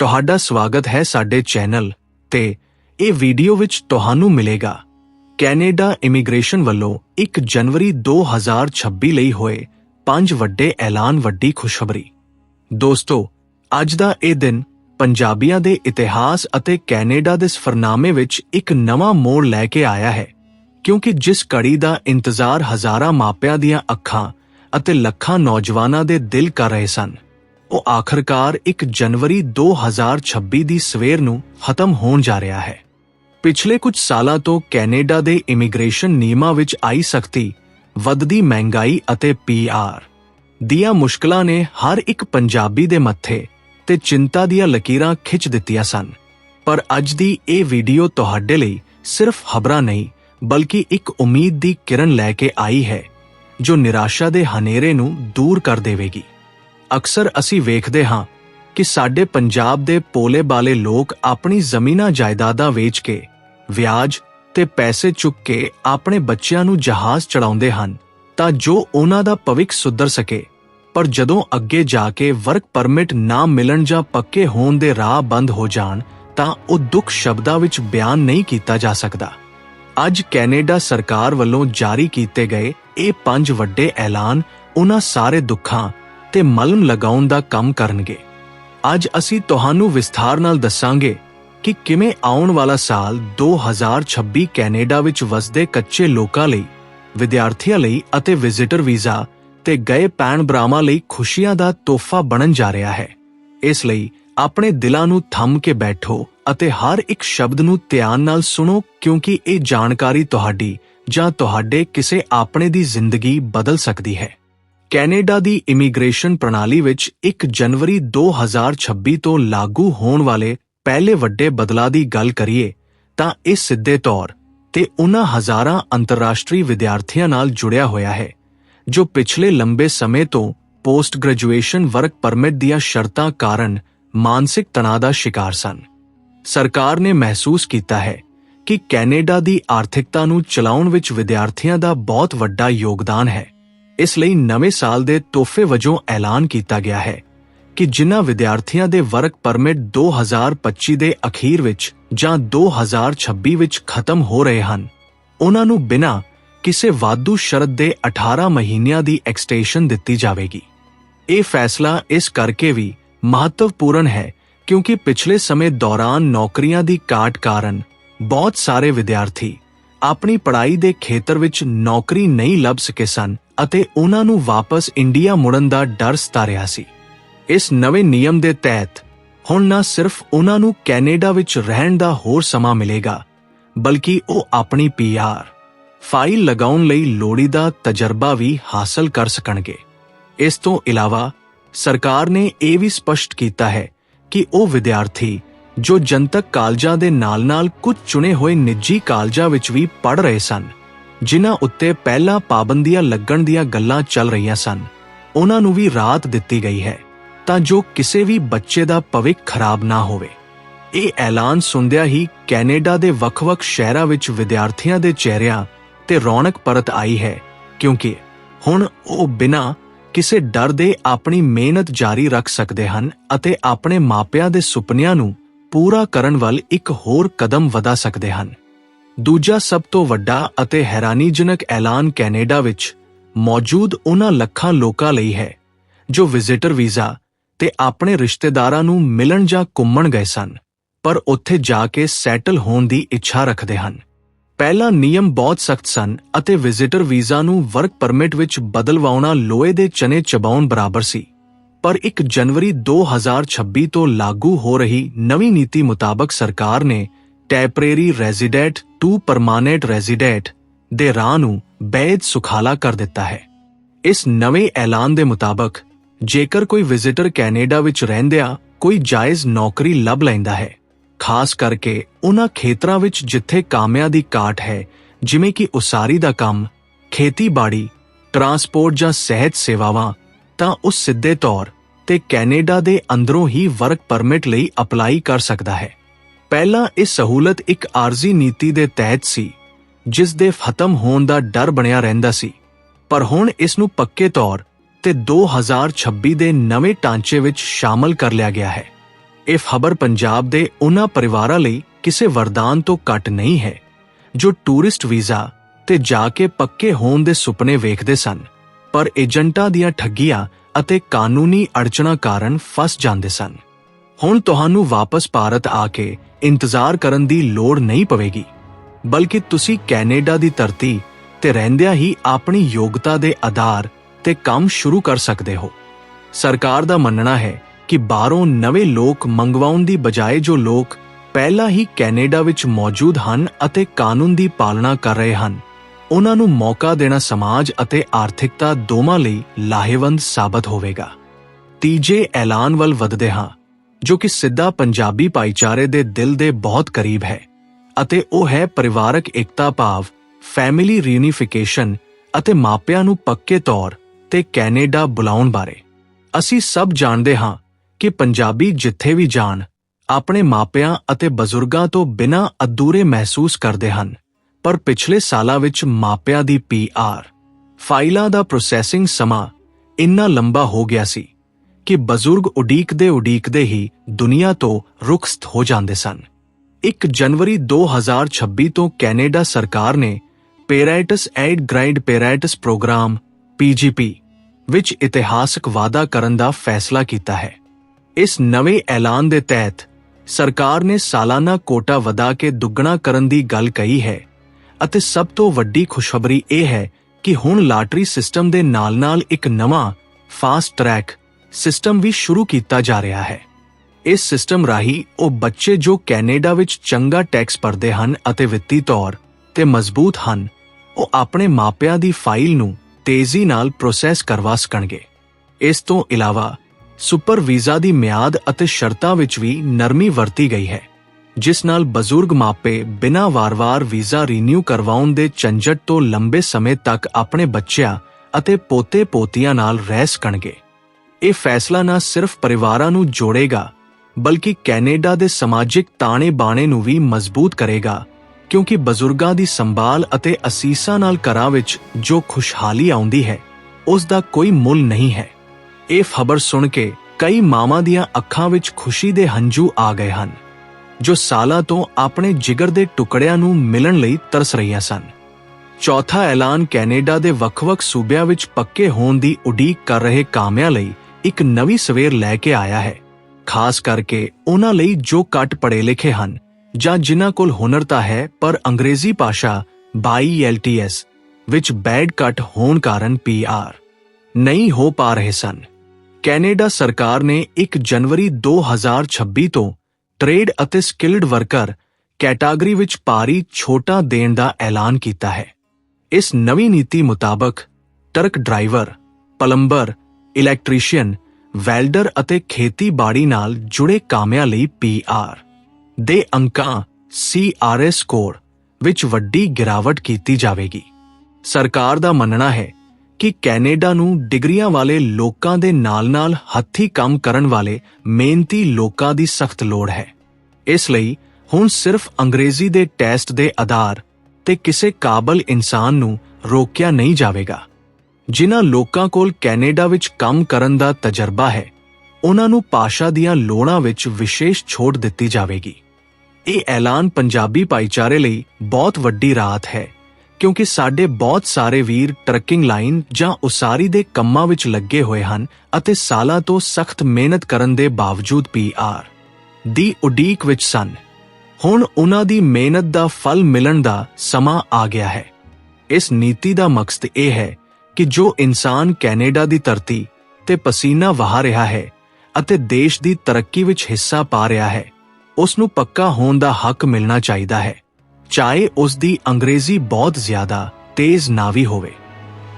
ਤੁਹਾਡਾ ਸਵਾਗਤ ਹੈ ਸਾਡੇ ਚੈਨਲ ਤੇ ਇਹ ਵੀਡੀਓ ਵਿੱਚ ਤੁਹਾਨੂੰ ਮਿਲੇਗਾ। ਕੈਨੇਡਾ ਇਮੀਗ੍ਰੇਸ਼ਨ ਵੱਲੋਂ 1 ਜਨਵਰੀ 2026 ਲਈ ਹੋਏ ਪੰਜ ਵੱਡੇ ਐਲਾਨ ਵੱਡੀ ਖੁਸ਼ਖਬਰੀ। ਦੋਸਤੋ, ਅੱਜ ਦਾ ਇਹ ਦਿਨ ਪੰਜਾਬੀਆਂ ਦੇ ਇਤਿਹਾਸ ਅਤੇ ਕੈਨੇਡਾ ਦੇ ਸਫਰਨਾਮੇ ਵਿੱਚ ਇੱਕ ਨਵਾਂ ਮੋੜ ਲੈ ਕੇ ਆਇਆ ਹੈ, ਕਿਉਂਕਿ ਜਿਸ ਕੜੀ ਦਾ ਇੰਤਜ਼ਾਰ ਹਜ਼ਾਰਾਂ ਮਾਪਿਆਂ ਦੀਆਂ ਅੱਖਾਂ ਅਤੇ ਲੱਖਾਂ ਨੌਜਵਾਨਾਂ ਦੇ ਦਿਲ ਕਰ ਰਹੇ ਸਨ ਉਹ ਆਖਰਕਾਰ 1 ਜਨਵਰੀ 2026 ਦੀ ਸਵੇਰ ਨੂੰ ਖਤਮ ਹੋਣ ਜਾ ਰਿਹਾ ਹੈ। ਪਿਛਲੇ ਕੁਝ ਸਾਲਾਂ ਤੋਂ ਕੈਨੇਡਾ ਦੇ ਇਮੀਗ੍ਰੇਸ਼ਨ ਨਿਯਮਾਂ ਵਿੱਚ ਆਈ ਸਖਤੀ, ਵੱਧਦੀ ਮਹਿੰਗਾਈ ਅਤੇ ਪੀਆਰ ਦੀਆਂ ਮੁਸ਼ਕਲਾਂ ਨੇ ਹਰ ਇੱਕ ਪੰਜਾਬੀ ਦੇ ਮੱਥੇ ਤੇ ਚਿੰਤਾ ਦੀਆਂ ਲਕੀਰਾਂ ਖਿੱਚ ਦਿੱਤੀਆਂ ਸਨ। ਪਰ ਅੱਜ ਦੀ ਇਹ ਵੀਡੀਓ ਤੁਹਾਡੇ ਲਈ ਸਿਰਫ ਖਬਰਾਂ ਨਹੀਂ, ਬਲਕਿ ਇੱਕ ਉਮੀਦ ਦੀ ਕਿਰਨ ਲੈ ਕੇ ਆਈ ਹੈ, ਜੋ ਨਿਰਾਸ਼ਾ ਦੇ ਹਨੇਰੇ ਨੂੰ ਦੂਰ ਕਰ ਦੇਵੇਗੀ। ਅਕਸਰ ਅਸੀਂ ਵੇਖਦੇ ਹਾਂ ਕਿ ਸਾਡੇ ਪੰਜਾਬ ਦੇ ਪੋਲੇ-ਬਾਲੇ ਲੋਕ ਆਪਣੀ ਜ਼ਮੀਨਾਂ ਜਾਇਦਾਦਾਂ ਵੇਚ ਕੇ, ਵਿਆਜ ਤੇ ਪੈਸੇ ਚੁੱਕ ਕੇ ਆਪਣੇ ਬੱਚਿਆਂ ਨੂੰ ਜਹਾਜ਼ ਚੜਾਉਂਦੇ ਹਨ ਤਾਂ ਜੋ ਉਹਨਾਂ ਦਾ ਭਵਿੱਖ ਸੁਧਰ ਸਕੇ। ਪਰ ਜਦੋਂ ਅੱਗੇ ਜਾ ਕੇ ਵਰਕ ਪਰਮਿਟ ਨਾ ਮਿਲਣ ਜਾਂ ਪੱਕੇ ਹੋਣ ਦੇ ਰਾਹ ਬੰਦ ਹੋ ਜਾਣ, ਤਾਂ ਉਹ ਦੁੱਖ ਸ਼ਬਦਾਂ ਵਿੱਚ ਬਿਆਨ ਨਹੀਂ ਕੀਤਾ ਜਾ ਸਕਦਾ। ਅੱਜ ਕੈਨੇਡਾ ਸਰਕਾਰ ਵੱਲੋਂ ਜਾਰੀ ਕੀਤੇ ਗਏ ਇਹ ਪੰਜ ਵੱਡੇ ਐਲਾਨ ਉਹਨਾਂ ਸਾਰੇ ਦੁੱਖਾਂ ਤੇ ਮਲਮ ਲਗਾਉਣ ਦਾ ਕੰਮ ਕਰਨਗੇ। ਅੱਜ ਅਸੀਂ ਤੁਹਾਨੂੰ ਵਿਸਥਾਰ ਨਾਲ ਦੱਸਾਂਗੇ ਕਿ ਕਿਵੇਂ ਆਉਣ ਵਾਲਾ ਸਾਲ 2026 ਕੈਨੇਡਾ ਵਿੱਚ ਵਸਦੇ ਕੱਚੇ ਲੋਕਾਂ ਲਈ, ਵਿਦਿਆਰਥੀਆਂ ਲਈ ਅਤੇ ਵਿਜ਼ਿਟਰ ਵੀਜ਼ਾ ਤੇ ਗਏ ਭੈਣ ਬਰਾਮਾ ਲਈ ਖੁਸ਼ੀਆਂ ਦਾ ਤੋਹਫਾ ਬਣਨ ਜਾ ਰਿਹਾ ਹੈ। ਇਸ ਲਈ ਆਪਣੇ ਦਿਲਾਂ ਨੂੰ ਥੰਮ ਕੇ ਬੈਠੋ ਅਤੇ ਹਰ ਇੱਕ ਸ਼ਬਦ ਨੂੰ ਧਿਆਨ ਨਾਲ ਸੁਣੋ, ਕਿਉਂਕਿ ਇਹ ਜਾਣਕਾਰੀ ਤੁਹਾਡੀ ਜਾਂ ਤੁਹਾਡੇ ਕਿਸੇ ਆਪਣੇ ਦੀ ਜ਼ਿੰਦਗੀ ਬਦਲ ਸਕਦੀ ਹੈ। ਕੈਨੇਡਾ ਦੀ ਇਮੀਗ੍ਰੇਸ਼ਨ ਪ੍ਰਣਾਲੀ ਵਿੱਚ 1 ਜਨਵਰੀ 2026 ਤੋਂ ਲਾਗੂ ਹੋਣ ਵਾਲੇ ਪਹਿਲੇ ਵੱਡੇ ਬਦਲਾਅ ਦੀ ਗੱਲ ਕਰੀਏ ਤਾਂ ਇਹ ਸਿੱਧੇ ਤੌਰ ਤੇ ਉਹਨਾਂ ਹਜ਼ਾਰਾਂ ਅੰਤਰਰਾਸ਼ਟਰੀ ਵਿਦਿਆਰਥੀਆਂ ਨਾਲ ਜੁੜਿਆ ਹੋਇਆ ਹੈ, ਜੋ ਪਿਛਲੇ ਲੰਬੇ ਸਮੇਂ ਤੋਂ ਪੋਸਟ ਗ੍ਰੈਜੂਏਸ਼ਨ ਵਰਕ ਪਰਮਿਟ ਦੀਆਂ ਸ਼ਰਤਾਂ ਕਾਰਨ ਮਾਨਸਿਕ ਤਣਾਅ ਦਾ ਸ਼ਿਕਾਰ ਸਨ। ਸਰਕਾਰ ਨੇ ਮਹਿਸੂਸ ਕੀਤਾ ਹੈ ਕਿ ਕੈਨੇਡਾ ਦੀ ਆਰਥਿਕਤਾ ਨੂੰ ਚਲਾਉਣ ਵਿੱਚ ਵਿਦਿਆਰਥੀਆਂ ਦਾ ਬਹੁਤ ਵੱਡਾ ਯੋਗਦਾਨ ਹੈ। ਇਸ ਲਈ ਨਵੇਂ ਸਾਲ ਦੇ ਤੋਹਫੇ ਵਜੋਂ ਐਲਾਨ ਕੀਤਾ ਗਿਆ ਹੈ ਕਿ ਜਿਨ੍ਹਾਂ ਵਿਦਿਆਰਥੀਆਂ ਦੇ ਵਰਕ ਪਰਮਿਟ 2025 ਦੇ ਅਖੀਰ ਵਿੱਚ ਜਾਂ 2026 ਵਿੱਚ ਖਤਮ ਹੋ ਰਹੇ ਹਨ, ਉਹਨਾਂ ਨੂੰ ਬਿਨਾਂ ਕਿਸੇ ਵਾਧੂ ਸ਼ਰਤ ਦੇ 18 ਮਹੀਨਿਆਂ ਦੀ ਐਕਸਟੈਂਸ਼ਨ ਦਿੱਤੀ ਜਾਵੇਗੀ। ਇਹ ਫੈਸਲਾ ਇਸ ਕਰਕੇ ਵੀ ਮਹੱਤਵਪੂਰਨ ਹੈ ਕਿਉਂਕਿ ਪਿਛਲੇ ਸਮੇਂ ਦੌਰਾਨ ਨੌਕਰੀਆਂ ਦੀ ਘਾਟ ਕਾਰਨ ਬਹੁਤ ਸਾਰੇ ਵਿਦਿਆਰਥੀ ਆਪਣੀ ਪੜ੍ਹਾਈ ਦੇ ਖੇਤਰ ਵਿੱਚ ਨੌਕਰੀ ਨਹੀਂ ਲੱਭ ਸਕੇ ਸਨ ਅਤੇ ਉਹਨਾਂ ਨੂੰ ਵਾਪਸ ਇੰਡੀਆ ਮੁੜਨ ਦਾ ਡਰ ਸਤਾ ਰਿਹਾ ਸੀ। ਇਸ ਨਵੇਂ ਨਿਯਮ ਦੇ ਤਹਿਤ ਹੁਣ ਨਾ ਸਿਰਫ ਉਹਨਾਂ ਨੂੰ ਕੈਨੇਡਾ ਵਿੱਚ ਰਹਿਣ ਦਾ ਹੋਰ ਸਮਾਂ ਮਿਲੇਗਾ, ਬਲਕਿ ਉਹ ਆਪਣੀ ਪੀਆਰ ਫਾਈਲ ਲਗਾਉਣ ਲਈ ਲੋੜੀਦਾ ਤਜਰਬਾ ਵੀ ਹਾਸਲ ਕਰ ਸਕਣਗੇ। ਇਸ ਤੋਂ ਇਲਾਵਾ ਸਰਕਾਰ ਨੇ ਇਹ ਵੀ ਸਪਸ਼ਟ ਕੀਤਾ ਹੈ ਕਿ ਉਹ ਵਿਦਿਆਰਥੀ ਜੋ ਜਨਤਕ ਕਾਲਜਾਂ ਦੇ ਨਾਲ-ਨਾਲ ਕੁਝ ਚੁਣੇ ਹੋਏ ਨਿੱਜੀ ਕਾਲਜਾਂ ਵਿੱਚ ਵੀ ਪੜ੍ਹ ਰਹੇ ਸਨ, ਜਿਨ੍ਹਾਂ ਉੱਤੇ ਪਹਿਲਾਂ ਪਾਬੰਦੀਆਂ ਲੱਗਣ ਦੀਆਂ ਗੱਲਾਂ ਚੱਲ ਰਹੀਆਂ ਸਨ, ਉਹਨਾਂ ਨੂੰ ਵੀ ਰਾਤ ਦਿੱਤੀ ਗਈ ਹੈ, ਤਾਂ ਜੋ ਕਿਸੇ ਵੀ ਬੱਚੇ ਦਾ ਭਵਿੱਖ ਖਰਾਬ ਨਾ ਹੋਵੇ। ਇਹ ਐਲਾਨ ਸੁਣਦਿਆਂ ਹੀ ਕੈਨੇਡਾ ਦੇ ਵੱਖ-ਵੱਖ ਸ਼ਹਿਰਾਂ ਵਿੱਚ ਵਿਦਿਆਰਥੀਆਂ ਦੇ ਚਿਹਰਿਆਂ ਤੇ ਰੌਣਕ ਪਰਤ ਆਈ ਹੈ, ਕਿਉਂਕਿ ਹੁਣ ਉਹ ਬਿਨਾਂ ਕਿਸੇ ਡਰ ਦੇ ਆਪਣੀ ਮਿਹਨਤ ਜਾਰੀ ਰੱਖ ਸਕਦੇ ਹਨ ਅਤੇ ਆਪਣੇ ਮਾਪਿਆਂ ਦੇ ਸੁਪਨਿਆਂ ਨੂੰ ਪੂਰਾ ਕਰਨ ਵੱਲ ਇੱਕ ਹੋਰ ਕਦਮ ਵਧਾ ਸਕਦੇ ਹਨ। ਦੂਜਾ ਸਭ ਤੋਂ ਵੱਡਾ ਅਤੇ ਹੈਰਾਨੀਜਨਕ ਐਲਾਨ ਕੈਨੇਡਾ ਵਿੱਚ ਮੌਜੂਦ ਉਹਨਾਂ ਲੱਖਾਂ ਲੋਕਾਂ ਲਈ ਹੈ, ਜੋ ਵਿਜ਼ਿਟਰ ਵੀਜ਼ਾ ਤੇ ਆਪਣੇ ਰਿਸ਼ਤੇਦਾਰਾਂ ਨੂੰ ਮਿਲਣ ਜਾਂ ਘੁੰਮਣ ਗਏ ਸਨ, ਪਰ ਉੱਥੇ ਜਾ ਕੇ ਸੈਟਲ ਹੋਣ ਦੀ ਇੱਛਾ ਰੱਖਦੇ ਹਨ। ਪਹਿਲਾ ਨਿਯਮ ਬਹੁਤ ਸਖਤ ਸਨ ਅਤੇ ਵਿਜ਼ਿਟਰ ਵੀਜ਼ਾ ਨੂੰ ਵਰਕ ਪਰਮਿਟ ਵਿੱਚ ਬਦਲਵਾਉਣਾ ਲੋਹੇ ਦੇ ਚਨੇ ਚਬਾਉਣ ਬਰਾਬਰ ਸੀ। ਪਰ 1 ਜਨਵਰੀ 2026 ਤੋਂ ਲਾਗੂ ਹੋ ਰਹੀ ਨਵੀਂ ਨੀਤੀ ਮੁਤਾਬਕ ਸਰਕਾਰ ਨੇ temporary resident to permanent resident ਦੇ ਰਾਹ ਨੂੰ ਬੇਦ ਸੁਖਾਲਾ ਕਰ ਦਿੱਤਾ ਹੈ। ਇਸ ਨਵੇਂ ਐਲਾਨ ਦੇ ਮੁਤਾਬਕ, ਜੇਕਰ ਕੋਈ ਵਿਜ਼ਿਟਰ ਕੈਨੇਡਾ ਵਿੱਚ ਰਹਿੰਦਿਆਂ ਕੋਈ ਜਾਇਜ਼ ਨੌਕਰੀ ਲੱਭ ਲੈਂਦਾ ਹੈ, ਖਾਸ ਕਰਕੇ ਉਹਨਾਂ ਖੇਤਰਾਂ ਵਿੱਚ ਜਿੱਥੇ ਕਾਮਿਆਂ ਦੀ ਘਾਟ ਹੈ, ਜਿਵੇਂ ਕਿ ਉਸਾਰੀ ਦਾ ਕੰਮ, ਖੇਤੀਬਾੜੀ, ਟਰਾਂਸਪੋਰਟ ਜਾਂ ਸਿਹਤ ਸੇਵਾਵਾਂ, ਤਾਂ ਉਹ ਸਿੱਧੇ ਤੌਰ ਤੇ ਕੈਨੇਡਾ ਦੇ ਅੰਦਰੋਂ ਹੀ ਵਰਕ ਪਰਮਿਟ ਲਈ ਅਪਲਾਈ ਕਰ ਸਕਦਾ ਹੈ। ਪਹਿਲਾਂ ਇਹ ਸਹੂਲਤ ਇੱਕ ਆਰਜ਼ੀ ਨੀਤੀ ਦੇ ਤਹਿਤ ਸੀ, ਜਿਸ ਦੇ ਖਤਮ ਹੋਣ ਦਾ ਡਰ ਬਣਿਆ ਰਹਿੰਦਾ ਸੀ। ਪਰ ਹੁਣ ਇਸ ਨੂੰ ਪੱਕੇ ਤੌਰ ਤੇ 2026 ਦੇ ਨਵੇਂ ਢਾਂਚੇ ਵਿੱਚ ਸ਼ਾਮਲ ਕਰ ਲਿਆ ਗਿਆ ਹੈ। ਇਹ ਖਬਰ ਪੰਜਾਬ ਦੇ ਉਹਨਾਂ ਪਰਿਵਾਰਾਂ ਲਈ ਕਿਸੇ ਵਰਦਾਨ ਤੋਂ ਘੱਟ ਨਹੀਂ ਹੈ, ਜੋ ਟੂਰਿਸਟ ਵੀਜ਼ਾ ਤੇ ਜਾ ਕੇ ਪੱਕੇ ਹੋਣ ਦੇ ਸੁਪਨੇ ਵੇਖਦੇ ਸਨ। ਪਰ ਏਜੰਟਾਂ ਦੀਆਂ ਠੱਗੀਆਂ ਅਤੇ ਕਾਨੂੰਨੀ ਅੜਚਣਾਂ ਕਾਰਨ ਫਸ ਜਾਂਦੇ ਸਨ। ਹੁਣ ਤੁਹਾਨੂੰ ਵਾਪਸ ਭਾਰਤ ਆ ਕੇ ਇੰਤਜ਼ਾਰ ਕਰਨ ਦੀ ਲੋੜ ਨਹੀਂ ਪਵੇਗੀ, ਬਲਕਿ ਤੁਸੀਂ ਕੈਨੇਡਾ ਦੀ ਧਰਤੀ ਤੇ ਰਹਿੰਦਿਆਂ ਹੀ ਆਪਣੀ ਯੋਗਤਾ ਦੇ ਆਧਾਰ ਤੇ ਕੰਮ ਸ਼ੁਰੂ ਕਰ ਸਕਦੇ ਹੋ। ਸਰਕਾਰ ਦਾ ਮੰਨਣਾ ਹੈ ਕਿ ਬਾਹਰੋਂ ਨਵੇਂ ਲੋਕ ਮੰਗਵਾਉਣ ਦੀ ਬਜਾਏ ਜੋ ਲੋਕ ਪਹਿਲਾਂ ਹੀ ਕੈਨੇਡਾ ਵਿੱਚ ਮੌਜੂਦ ਹਨ ਅਤੇ ਕਾਨੂੰਨ ਦੀ ਪਾਲਣਾ ਕਰ ਰਹੇ ਹਨ ਉਹਨਾਂ ਨੂੰ ਮੌਕਾ ਦੇਣਾ ਸਮਾਜ ਅਤੇ ਆਰਥਿਕਤਾ ਦੋਵਾਂ ਲਈ ਲਾਹੇਵੰਦ ਸਾਬਤ ਹੋਵੇਗਾ। ਤੀਜੇ ਐਲਾਨ ਵੱਲ ਵਧਦੇ ਹਾਂ, ਜੋ ਕਿ ਸਿੱਧਾ ਪੰਜਾਬੀ ਭਾਈਚਾਰੇ ਦੇ ਦਿਲ ਦੇ ਬਹੁਤ ਕਰੀਬ ਹੈ ਅਤੇ ਉਹ ਹੈ ਪਰਿਵਾਰਕ ਏਕਤਾ ਭਾਵ ਫੈਮਿਲੀ ਰੀਯੂਨੀਫਿਕੇਸ਼ਨ ਅਤੇ ਮਾਪਿਆਂ ਨੂੰ ਪੱਕੇ ਤੌਰ ਤੇ ਕੈਨੇਡਾ ਬੁਲਾਉਣ ਬਾਰੇ। ਅਸੀਂ ਸਭ ਜਾਣਦੇ ਹਾਂ ਕਿ ਪੰਜਾਬੀ ਜਿੱਥੇ ਵੀ ਜਾਣ, ਆਪਣੇ ਮਾਪਿਆਂ ਅਤੇ ਬਜ਼ੁਰਗਾਂ ਤੋਂ ਬਿਨਾਂ ਅਧੂਰੇ ਮਹਿਸੂਸ ਕਰਦੇ ਹਨ। ਪਰ ਪਿਛਲੇ ਸਾਲਾਂ ਵਿੱਚ ਮਾਪਿਆਂ ਦੀ ਪੀਆਰ ਫਾਈਲਾਂ ਦਾ ਪ੍ਰੋਸੈਸਿੰਗ ਸਮਾਂ ਇੰਨਾ ਲੰਬਾ ਹੋ ਗਿਆ ਸੀ ਕਿ ਬਜ਼ੁਰਗ ਉਡੀਕਦੇ ਉਡੀਕਦੇ ਹੀ ਦੁਨੀਆ ਤੋਂ ਰੁਖਸਤ ਹੋ ਜਾਂਦੇ ਸਨ। 1 ਜਨਵਰੀ 2026 ਤੋਂ ਕੈਨੇਡਾ ਸਰਕਾਰ ਨੇ ਪੇਰਾਈਟਸ ਐਡ ਗ੍ਰਾਈਡ ਪੇਰਾਈਟਸ ਪ੍ਰੋਗਰਾਮ ਪੀਜੀਪੀ ਵਿੱਚ ਇਤਿਹਾਸਕ ਵਾਅਦਾ ਕਰਨ ਦਾ ਫੈਸਲਾ ਕੀਤਾ ਹੈ। ਇਸ ਨਵੇਂ ਐਲਾਨ ਦੇ ਤਹਿਤ ਸਰਕਾਰ ਨੇ ਸਾਲਾਨਾ ਕੋਟਾ ਵਧਾ ਕੇ ਦੁੱਗਣਾ ਕਰਨ ਦੀ ਗੱਲ ਕਹੀ ਹੈ। ਅਤੇ ਸਭ ਤੋਂ ਵੱਡੀ ਖੁਸ਼ਖਬਰੀ ਇਹ ਹੈ ਕਿ ਹੁਣ ਲਾਟਰੀ ਸਿਸਟਮ ਦੇ ਨਾਲ-ਨਾਲ ਇੱਕ ਨਵਾਂ ਫਾਸਟ ਟਰੈਕ ਸਿਸਟਮ ਵੀ ਸ਼ੁਰੂ ਕੀਤਾ ਜਾ ਰਿਹਾ ਹੈ। ਇਸ ਸਿਸਟਮ ਰਾਹੀਂ ਉਹ ਬੱਚੇ ਜੋ ਕੈਨੇਡਾ ਵਿੱਚ ਚੰਗਾ ਟੈਕਸ ਭਰਦੇ ਹਨ ਅਤੇ ਵਿੱਤੀ ਤੌਰ ਤੇ ਮਜ਼ਬੂਤ ਹਨ, ਉਹ ਆਪਣੇ ਮਾਪਿਆਂ ਦੀ ਫਾਈਲ ਨੂੰ ਤੇਜ਼ੀ ਨਾਲ ਪ੍ਰੋਸੈਸ ਕਰਵਾ ਸਕਣਗੇ। ਇਸ ਤੋਂ ਇਲਾਵਾ ਸੁਪਰ ਵੀਜ਼ਾ ਦੀ ਮਿਆਦ ਅਤੇ ਸ਼ਰਤਾਂ ਵਿੱਚ ਵੀ ਨਰਮੀ ਵਰਤੀ ਗਈ ਹੈ। ਜਿਸ ਨਾਲ ਬਜ਼ੁਰਗ ਮਾਪੇ ਬਿਨਾਂ ਵਾਰ-ਵਾਰ ਵੀਜ਼ਾ ਰੀਨਿਊ ਕਰਵਾਉਣ ਦੇ ਝੰਜਟ ਤੋਂ ਲੰਬੇ ਸਮੇਂ ਤੱਕ ਆਪਣੇ ਬੱਚਿਆਂ ਅਤੇ ਪੋਤੇ-ਪੋਤੀਆਂ ਨਾਲ ਰਹਿ ਸਕਣਗੇ ਇਹ ਫੈਸਲਾ ਨਾ ਸਿਰਫ ਪਰਿਵਾਰਾਂ ਨੂੰ ਜੋੜੇਗਾ, ਬਲਕਿ ਕੈਨੇਡਾ ਦੇ ਸਮਾਜਿਕ ਤਾਣੇ-ਬਾਣੇ ਨੂੰ ਵੀ ਮਜ਼ਬੂਤ ਕਰੇਗਾ, ਕਿਉਂਕਿ ਬਜ਼ੁਰਗਾਂ ਦੀ ਸੰਭਾਲ ਅਤੇ ਅਸੀਸਾਂ ਨਾਲ ਘਰਾਂ ਵਿੱਚ ਜੋ ਖੁਸ਼ਹਾਲੀ ਆਉਂਦੀ ਹੈ, ਉਸ ਦਾ ਕੋਈ ਮੁੱਲ ਨਹੀਂ ਹੈ। ਇਹ ਖਬਰ ਸੁਣ ਕੇ ਕਈ ਮਾਵਾਂ ਦੀਆਂ ਅੱਖਾਂ ਵਿੱਚ ਖੁਸ਼ੀ ਦੇ ਹੰਝੂ ਆ ਗਏ ਹਨ। ਜੋ ਸਾਲਾਂ ਤੋਂ ਆਪਣੇ ਜਿਗਰ ਦੇ ਟੁਕੜਿਆਂ ਨੂੰ ਮਿਲਣ ਲਈ ਤਰਸ ਰਹੀਆਂ ਸਨ। ਚੌਥਾ ਐਲਾਨ ਕੈਨੇਡਾ ਦੇ ਵੱਖ-ਵੱਖ ਸੂਬਿਆਂ ਵਿੱਚ ਪੱਕੇ ਹੋਣ ਦੀ ਉਡੀਕ ਕਰ ਰਹੇ ਕਾਮਿਆਂ ਲਈ ਇੱਕ ਨਵੀਂ ਸਵੇਰ ਲੈ ਕੇ ਆਇਆ ਹੈ। ਖਾਸ ਕਰਕੇ ਉਹਨਾਂ ਲਈ ਜੋ ਘੱਟ ਪੜੇ ਲਿਖੇ ਹਨ, ਜਾਂ ਜਿਨ੍ਹਾਂ ਕੋਲ ਹੁਨਰ ਤਾਂ ਹੈ, ਪਰ ਅੰਗਰੇਜ਼ੀ ਭਾਸ਼ਾ ਬਾਈਐਲਟੀਐਸ ਵਿੱਚ ਬੈਡ ਕੱਟ ਹੋਣ ਕਾਰਨ ਪੀਆਰ ਨਹੀਂ ਹੋ ਪਾ ਰਹੇ ਸਨ। ਕੈਨੇਡਾ ਸਰਕਾਰ ਨੇ 1 ਜਨਵਰੀ 2026 ਤੋਂ ਟ੍ਰੇਡ ਅਤੇ ਸਕਿਲਡ ਵਰਕਰ ਕੈਟਾਗਰੀ ਵਿੱਚ ਭਾਰੀ ਛੋਟਾ ਦੇਣ ਦਾ ਐਲਾਨ ਕੀਤਾ ਹੈ। ਇਸ ਨਵੀਂ ਨੀਤੀ ਮੁਤਾਬਕ truck driver, plumber, electrician, welder ਅਤੇ ਖੇਤੀਬਾੜੀ ਨਾਲ ਜੁੜੇ ਕਾਮਿਆਂ ਲਈ ਪੀਆਰ ਦੇ ਅੰਕਾਂ ਸੀਆਰਐਸ ਕੋਡ ਵਿੱਚ ਵੱਡੀ ਗਿਰਾਵਟ ਕੀਤੀ ਜਾਵੇਗੀ। ਸਰਕਾਰ ਦਾ ਮੰਨਣਾ ਹੈ ਕਿ ਕੈਨੇਡਾ ਨੂੰ ਡਿਗਰੀਆਂ ਵਾਲੇ ਲੋਕਾਂ ਦੇ ਨਾਲ-ਨਾਲ ਹੱਥੀ ਕੰਮ ਕਰਨ ਵਾਲੇ ਮਿਹਨਤੀ ਲੋਕਾਂ ਦੀ ਸਖਤ ਲੋੜ ਹੈ। ਇਸ ਲਈ ਹੁਣ ਸਿਰਫ ਅੰਗਰੇਜ਼ੀ ਦੇ ਟੈਸਟ ਦੇ ਆਧਾਰ ਤੇ ਕਿਸੇ ਕਾਬਲ ਇਨਸਾਨ ਨੂੰ ਰੋਕਿਆ ਨਹੀਂ ਜਾਵੇਗਾ। ਜਿਨ੍ਹਾਂ ਲੋਕਾਂ ਕੋਲ ਕੈਨੇਡਾ ਵਿੱਚ ਕੰਮ ਕਰਨ ਦਾ ਤਜਰਬਾ ਹੈ, ਉਹਨਾਂ ਨੂੰ ਭਾਸ਼ਾ ਦੀਆਂ ਲੋੜਾਂ ਵਿੱਚ ਵਿਸ਼ੇਸ਼ ਛੋਟ ਦਿੱਤੀ ਜਾਵੇਗੀ। ਇਹ ਐਲਾਨ ਪੰਜਾਬੀ ਭਾਈਚਾਰੇ ਲਈ ਬਹੁਤ ਵੱਡੀ ਰਾਤ ਹੈ। ਕਿਉਂਕਿ ਸਾਡੇ ਬਹੁਤ ਸਾਰੇ ਵੀਰ ਟਰੱਕਿੰਗ ਲਾਈਨ ਜਾਂ ਉਸਾਰੀ ਦੇ ਕੰਮਾਂ ਵਿੱਚ ਲੱਗੇ ਹੋਏ ਹਨ ਅਤੇ ਸਾਲਾਂ ਤੋਂ ਸਖਤ ਮਿਹਨਤ ਕਰਨ ਦੇ ਬਾਵਜੂਦ ਪੀਆਰ ਦੀ ਉਡੀਕ ਵਿੱਚ ਸਨ। ਹੁਣ ਉਹਨਾਂ ਦੀ ਮਿਹਨਤ ਦਾ ਫਲ ਮਿਲਣ ਦਾ ਸਮਾਂ ਆ ਗਿਆ ਹੈ। ਇਸ ਨੀਤੀ ਦਾ ਮਕਸਦ ਇਹ ਹੈ ਕਿ ਜੋ ਇਨਸਾਨ ਕੈਨੇਡਾ ਦੀ ਧਰਤੀ ਤੇ ਪਸੀਨਾ ਵਹਾ ਰਿਹਾ ਹੈ ਅਤੇ ਦੇਸ਼ ਦੀ ਤਰੱਕੀ ਵਿੱਚ ਹਿੱਸਾ ਪਾ ਰਿਹਾ ਹੈ, ਉਸ ਨੂੰ ਪੱਕਾ ਹੋਣ ਦਾ ਹੱਕ ਮਿਲਣਾ ਚਾਹੀਦਾ ਹੈ। ਚਾਹੇ ਉਸ ਦੀ ਅੰਗਰੇਜ਼ੀ ਬਹੁਤ ਜ਼ਿਆਦਾ ਤੇਜ਼ ਨਾ ਵੀ ਹੋਵੇ।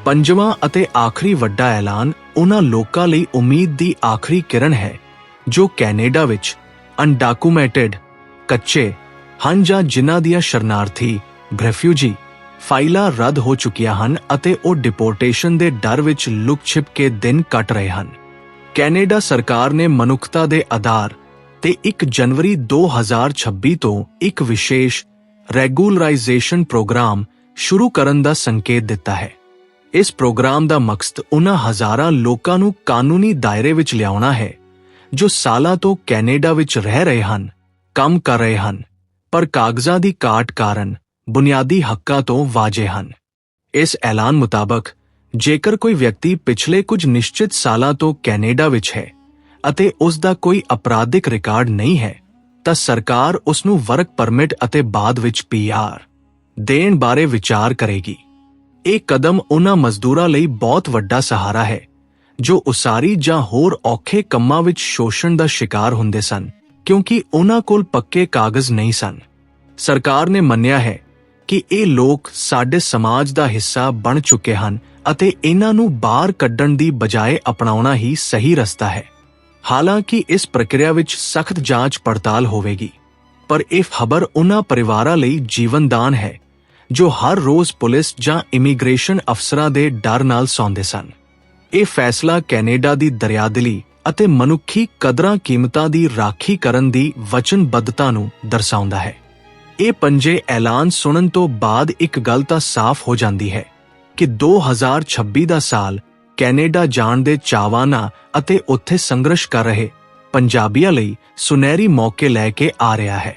ਪੰਜਵਾਂ ਅਤੇ ਆਖਰੀ ਵੱਡਾ ਐਲਾਨ ਉਹਨਾਂ ਲੋਕਾਂ ਲਈ ਉਮੀਦ ਦੀ ਆਖਰੀ ਕਿਰਨ ਹੈ, ਜੋ ਕੈਨੇਡਾ ਵਿੱਚ ਅਨਡਾਕੂਮੈਂਟਡ ਕੱਚੇ, ਹਨ ਜਾਂ ਜਿਨ੍ਹਾਂ ਦੀਆਂ ਸ਼ਰਨਾਰਥੀ ਗ੍ਰੈਫਿਊਜੀ ਫਾਈਲਾਂ ਰੱਦ ਹੋ ਚੁੱਕੀਆਂ ਹਨ ਅਤੇ ਉਹ ਡਿਪੋਰਟੇਸ਼ਨ ਦੇ ਡਰ ਵਿੱਚ ਲੁਕ ਛਿਪ ਕੇ ਦਿਨ ਕੱਟ ਰਹੇ ਹਨ। ਕੈਨੇਡਾ ਸਰਕਾਰ ਨੇ ਮਨੁੱਖਤਾ ਦੇ ਆਧਾਰ ਤੇ 1 ਜਨਵਰੀ 2026 ਤੋਂ ਇੱਕ ਵਿਸ਼ੇਸ਼ ਰੈਗੂਲਰਾਈਜੇਸ਼ਨ ਪ੍ਰੋਗਰਾਮ ਸ਼ੁਰੂ ਕਰਨ ਦਾ ਸੰਕੇਤ ਦਿੱਤਾ ਹੈ। ਇਸ ਪ੍ਰੋਗਰਾਮ ਦਾ ਮਕਸਦ ਉਹਨਾਂ ਹਜ਼ਾਰਾਂ ਲੋਕਾਂ ਨੂੰ ਕਾਨੂੰਨੀ ਦਾਇਰੇ ਵਿੱਚ ਲਿਆਉਣਾ ਹੈ, ਜੋ ਸਾਲਾਂ ਤੋਂ ਕੈਨੇਡਾ ਵਿੱਚ ਰਹਿ ਰਹੇ ਹਨ, ਕੰਮ ਕਰ ਰਹੇ ਹਨ, ਪਰ ਕਾਗਜ਼ਾਂ ਦੀ ਘਾਟ ਕਾਰਨ ਬੁਨਿਆਦੀ ਹੱਕਾਂ ਤੋਂ ਵਾਜੇ ਹਨ। ਇਸ ਐਲਾਨ ਮੁਤਾਬਕ, ਜੇਕਰ ਕੋਈ ਵਿਅਕਤੀ ਪਿਛਲੇ ਕੁਝ ਨਿਸ਼ਚਿਤ ਸਾਲਾਂ ਤੋਂ ਕੈਨੇਡਾ ਵਿੱਚ ਹੈ ਅਤੇ ਉਸ ਦਾ ਕੋਈ ਅਪਰਾਧਿਕ ਰਿਕਾਰਡ ਨਹੀਂ ਹੈ ਤਾਂ ਸਰਕਾਰ ਉਸ ਨੂੰ ਵਰਕ ਪਰਮਿਟ ਅਤੇ ਬਾਅਦ ਵਿੱਚ ਪੀਆਰ ਦੇਣ ਬਾਰੇ ਵਿਚਾਰ ਕਰੇਗੀ। ਇਹ ਕਦਮ ਉਹਨਾਂ ਮਜ਼ਦੂਰਾਂ ਲਈ ਬਹੁਤ ਵੱਡਾ ਸਹਾਰਾ ਹੈ, ਜੋ ਉਸਾਰੀ ਜਾਂ ਹੋਰ ਔਖੇ ਕੰਮਾਂ ਵਿੱਚ ਸ਼ੋਸ਼ਣ ਦਾ ਸ਼ਿਕਾਰ ਹੁੰਦੇ ਸਨ, ਕਿਉਂਕਿ ਉਹਨਾਂ ਕੋਲ ਪੱਕੇ ਕਾਗਜ਼ ਨਹੀਂ ਸਨ। ਸਰਕਾਰ ਨੇ ਮੰਨਿਆ ਹੈ ਕਿ ਇਹ ਲੋਕ ਸਾਡੇ ਸਮਾਜ ਦਾ ਹਿੱਸਾ ਬਣ ਚੁੱਕੇ ਹਨ ਅਤੇ ਇਹਨਾਂ ਨੂੰ ਬਾਹਰ ਕੱਢਣ ਦੀ ਬਜਾਏ ਅਪਣਾਉਣਾ ਹੀ ਸਹੀ ਰਸਤਾ ਹੈ। ਹਾਲਾਂਕਿ ਇਸ ਪ੍ਰਕਿਰਿਆ ਵਿੱਚ ਸਖਤ ਜਾਂਚ ਪੜਤਾਲ ਹੋਵੇਗੀ, ਪਰ ਇਹ ਖਬਰ ਉਹਨਾਂ ਪਰਿਵਾਰਾਂ ਲਈ ਜੀਵਨਦਾਨ ਹੈ, ਜੋ ਹਰ ਰੋਜ਼ ਪੁਲਿਸ ਜਾਂ ਇਮੀਗ੍ਰੇਸ਼ਨ ਅਫਸਰਾਂ ਦੇ ਡਰ ਨਾਲ ਸੌਂਦੇ ਸਨ। ਇਹ ਫੈਸਲਾ ਕੈਨੇਡਾ ਦੀ ਦਰਿਆਦਲੀ ਅਤੇ ਮਨੁੱਖੀ ਕਦਰਾਂ ਕੀਮਤਾਂ ਦੀ ਰਾਖੀ ਕਰਨ ਦੀ ਵਚਨਬੱਧਤਾ ਨੂੰ ਦਰਸਾਉਂਦਾ ਹੈ। ਇਹ ਪੰਜੇ ਐਲਾਨ ਸੁਣਨ ਤੋਂ ਬਾਅਦ ਇੱਕ ਗੱਲ ਤਾਂ ਸਾਫ਼ ਹੋ ਜਾਂਦੀ ਹੈ ਕਿ 2026 ਦਾ ਸਾਲ ਕੈਨੇਡਾ ਜਾਣ ਦੇ ਚਾਹਵਾਨਾਂ ਅਤੇ ਉੱਥੇ ਸੰਘਰਸ਼ ਕਰ ਰਹੇ ਪੰਜਾਬੀਆਂ ਲਈ ਸੁਨਹਿਰੀ ਮੌਕੇ ਲੈ ਕੇ ਆ ਰਿਹਾ ਹੈ।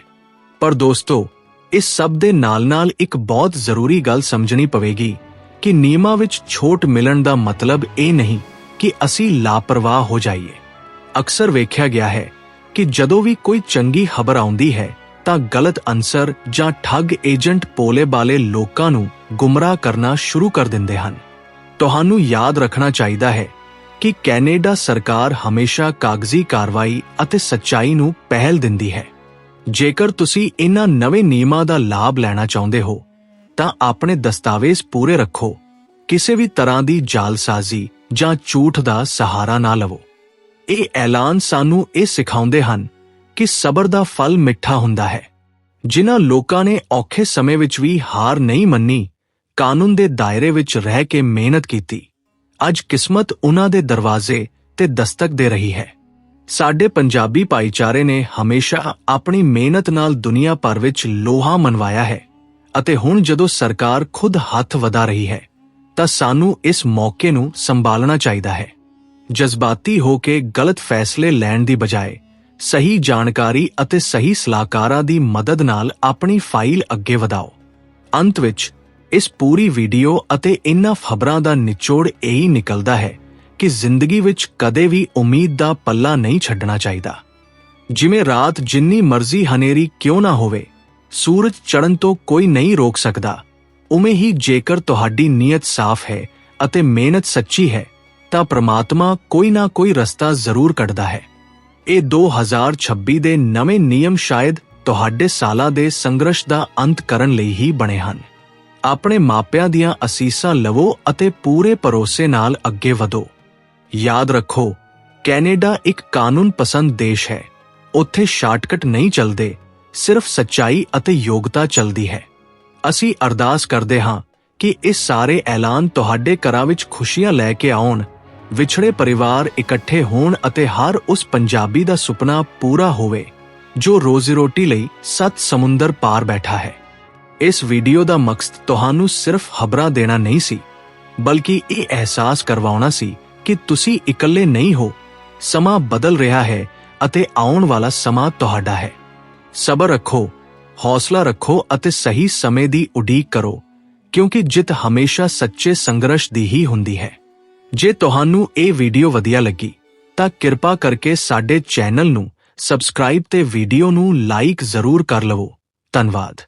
ਪਰ ਦੋਸਤੋ, ਇਸ ਸਭ ਦੇ ਨਾਲ-ਨਾਲ ਇੱਕ ਬਹੁਤ ਜ਼ਰੂਰੀ ਗੱਲ ਸਮਝਣੀ ਪਵੇਗੀ ਕਿ ਨਿਯਮਾਂ ਵਿੱਚ ਛੋਟ ਮਿਲਣ ਦਾ ਮਤਲਬ ਇਹ ਨਹੀਂ ਕਿ ਅਸੀਂ ਲਾਪਰਵਾਹ ਹੋ ਜਾਈਏ। ਅਕਸਰ ਵੇਖਿਆ ਗਿਆ ਹੈ ਕਿ ਜਦੋਂ ਵੀ ਕੋਈ ਚੰਗੀ ਖਬਰ ਆਉਂਦੀ ਹੈ, ਤਾਂ ਗਲਤ ਅਨਸਰ ਜਾਂ ਠੱਗ ਏਜੰਟ ਪੋਲੇ ਵਾਲੇ ਲੋਕਾਂ ਨੂੰ ਗੁੰਮਰਾਹ ਕਰਨਾ ਸ਼ੁਰੂ ਕਰ ਦਿੰਦੇ ਹਨ। ਤੁਹਾਨੂੰ ਯਾਦ ਰੱਖਣਾ ਚਾਹੀਦਾ ਹੈ ਕਿ ਕੈਨੇਡਾ ਸਰਕਾਰ ਹਮੇਸ਼ਾ ਕਾਗਜ਼ੀ ਕਾਰਵਾਈ ਅਤੇ ਸੱਚਾਈ ਨੂੰ ਪਹਿਲ ਦਿੰਦੀ ਹੈ। ਜੇਕਰ ਤੁਸੀਂ ਇਹਨਾਂ ਨਵੇਂ ਨਿਯਮਾਂ ਦਾ ਲਾਭ ਲੈਣਾ ਚਾਹੁੰਦੇ ਹੋ, ਤਾਂ ਆਪਣੇ ਦਸਤਾਵੇਜ਼ ਪੂਰੇ ਰੱਖੋ। ਕਿਸੇ ਵੀ ਤਰ੍ਹਾਂ ਦੀ ਜਾਲਸਾਜ਼ੀ ਜਾਂ ਝੂਠ ਦਾ ਸਹਾਰਾ ਨਾ ਲਵੋ। ਇਹ ਐਲਾਨ ਸਾਨੂੰ ਇਹ ਸਿਖਾਉਂਦੇ ਹਨ ਕਿ ਸਬਰ ਦਾ ਫਲ ਮਿੱਠਾ ਹੁੰਦਾ ਹੈ। ਜਿਨ੍ਹਾਂ ਲੋਕਾਂ ਨੇ ਔਖੇ ਸਮੇਂ ਵਿੱਚ ਵੀ ਹਾਰ ਨਹੀਂ ਮੰਨੀ ਕਾਨੂੰਨ ਦੇ ਦਾਇਰੇ ਵਿੱਚ ਰਹਿ ਕੇ ਮਿਹਨਤ ਕੀਤੀ। ਅੱਜ ਕਿਸਮਤ ਉਹਨਾਂ ਦੇ ਦਰਵਾਜ਼ੇ ਤੇ ਦਸਤਕ ਦੇ ਰਹੀ ਹੈ। ਸਾਡੇ ਪੰਜਾਬੀ ਭਾਈਚਾਰੇ ਨੇ ਹਮੇਸ਼ਾ ਆਪਣੀ ਮਿਹਨਤ ਨਾਲ ਦੁਨੀਆ ਭਰ ਵਿੱਚ ਲੋਹਾ ਮਨਵਾਇਆ ਹੈ ਅਤੇ ਹੁਣ ਜਦੋਂ ਸਰਕਾਰ ਖੁਦ ਹੱਥ ਵਧਾ ਰਹੀ ਹੈ, ਤਾਂ ਸਾਨੂੰ ਇਸ ਮੌਕੇ ਨੂੰ ਸੰਭਾਲਣਾ ਚਾਹੀਦਾ ਹੈ। ਜਜ਼ਬਾਤੀ ਹੋ ਕੇ ਗਲਤ ਫੈਸਲੇ ਲੈਣ ਦੀ ਬਜਾਏ, ਸਹੀ ਜਾਣਕਾਰੀ ਅਤੇ ਸਹੀ ਸਲਾਹਕਾਰਾਂ ਦੀ ਮਦਦ ਨਾਲ ਆਪਣੀ ਫਾਈਲ ਅੱਗੇ ਵਧਾਓ। ਅੰਤ ਵਿੱਚ ਇਸ ਪੂਰੀ ਵੀਡੀਓ ਅਤੇ ਇਨ੍ਹਾਂ ਖਬਰਾਂ ਦਾ ਨਿਚੋੜ ਇਹੀ ਨਿਕਲਦਾ ਹੈ ਕਿ ਜ਼ਿੰਦਗੀ ਵਿੱਚ ਕਦੇ ਵੀ ਉਮੀਦ ਦਾ ਪੱਲਾ ਨਹੀਂ ਛੱਡਣਾ ਚਾਹੀਦਾ। ਜਿਵੇਂ ਰਾਤ ਜਿੰਨੀ ਮਰਜ਼ੀ ਹਨੇਰੀ ਕਿਉਂ ਨਾ ਹੋਵੇ, ਸੂਰਜ ਚੜ੍ਹਨ ਤੋਂ ਕੋਈ ਨਹੀਂ ਰੋਕ ਸਕਦਾ। ਉਵੇਂ ਹੀ ਜੇਕਰ ਤੁਹਾਡੀ ਨੀਅਤ ਸਾਫ਼ ਹੈ ਅਤੇ ਮਿਹਨਤ ਸੱਚੀ ਹੈ, ਤਾਂ ਪ੍ਰਮਾਤਮਾ ਕੋਈ ਨਾ ਕੋਈ ਰਸਤਾ ਜ਼ਰੂਰ ਕੱਢਦਾ ਹੈ। ਇਹ 2026 ਦੇ ਨਵੇਂ ਨਿਯਮ ਸ਼ਾਇਦ ਤੁਹਾਡੇ ਸਾਲਾਂ ਦੇ ਸੰਘਰਸ਼ ਦਾ ਅੰਤ ਕਰਨ ਲਈ ਹੀ ਬਣੇ ਹਨ। ਆਪਣੇ ਮਾਪਿਆਂ ਦੀਆਂ ਅਸੀਸਾਂ ਲਵੋ ਅਤੇ ਪੂਰੇ ਭਰੋਸੇ ਨਾਲ ਅੱਗੇ ਵਧੋ। ਯਾਦ ਰੱਖੋ, ਕੈਨੇਡਾ ਇੱਕ ਕਾਨੂੰਨ ਪਸੰਦ ਦੇਸ਼ ਹੈ। ਉੱਥੇ ਸ਼ਾਰਟਕਟ ਨਹੀਂ ਚੱਲਦੇ, ਸਿਰਫ ਸੱਚਾਈ ਅਤੇ ਯੋਗਤਾ ਚੱਲਦੀ ਹੈ। ਅਸੀਂ ਅਰਦਾਸ ਕਰਦੇ ਹਾਂ ਕਿ ਇਹ ਸਾਰੇ ਐਲਾਨ ਤੁਹਾਡੇ ਘਰਾਂ ਵਿੱਚ ਖੁਸ਼ੀਆਂ ਲੈ ਕੇ ਆਉਣ, ਵਿਛੜੇ ਪਰਿਵਾਰ ਇਕੱਠੇ ਹੋਣ ਅਤੇ ਹਰ ਉਸ ਪੰਜਾਬੀ ਦਾ ਸੁਪਨਾ ਪੂਰਾ ਹੋਵੇ, ਜੋ ਰੋਜ਼ੀ ਰੋਟੀ ਲਈ ਸੱਤ ਸਮੁੰਦਰ ਪਾਰ ਬੈਠਾ ਹੈ। ਇਸ ਵੀਡੀਓ ਦਾ ਮਕਸਦ ਤੁਹਾਨੂੰ ਸਿਰਫ ਖਬਰਾਂ ਦੇਣਾ ਨਹੀਂ ਸੀ, ਬਲਕਿ ਇਹ ਅਹਿਸਾਸ ਕਰਵਾਉਣਾ ਸੀ ਕਿ ਤੁਸੀਂ ਇਕੱਲੇ ਨਹੀਂ ਹੋ। ਸਮਾਂ ਬਦਲ ਰਿਹਾ ਹੈ ਅਤੇ ਆਉਣ ਵਾਲਾ ਸਮਾਂ ਤੁਹਾਡਾ ਹੈ। ਸਬਰ ਰੱਖੋ, ਹੌਸਲਾ ਰੱਖੋ ਅਤੇ ਸਹੀ ਸਮੇਂ ਦੀ ਉਡੀਕ ਕਰੋ, ਕਿਉਂਕਿ ਜਿੱਤ ਹਮੇਸ਼ਾ ਸੱਚੇ ਸੰਘਰਸ਼ ਦੀ ਹੀ ਹੁੰਦੀ ਹੈ। ਜੇ ਤੁਹਾਨੂੰ ਇਹ ਵੀਡੀਓ ਵਧੀਆ ਲੱਗੀ, ਤਾਂ ਕਿਰਪਾ ਕਰਕੇ ਸਾਡੇ ਚੈਨਲ ਨੂੰ ਸਬਸਕ੍ਰਾਈਬ ਤੇ ਵੀਡੀਓ ਨੂੰ ਲਾਈਕ ਜ਼ਰੂਰ ਕਰ ਲਵੋ। ਧੰਨਵਾਦ।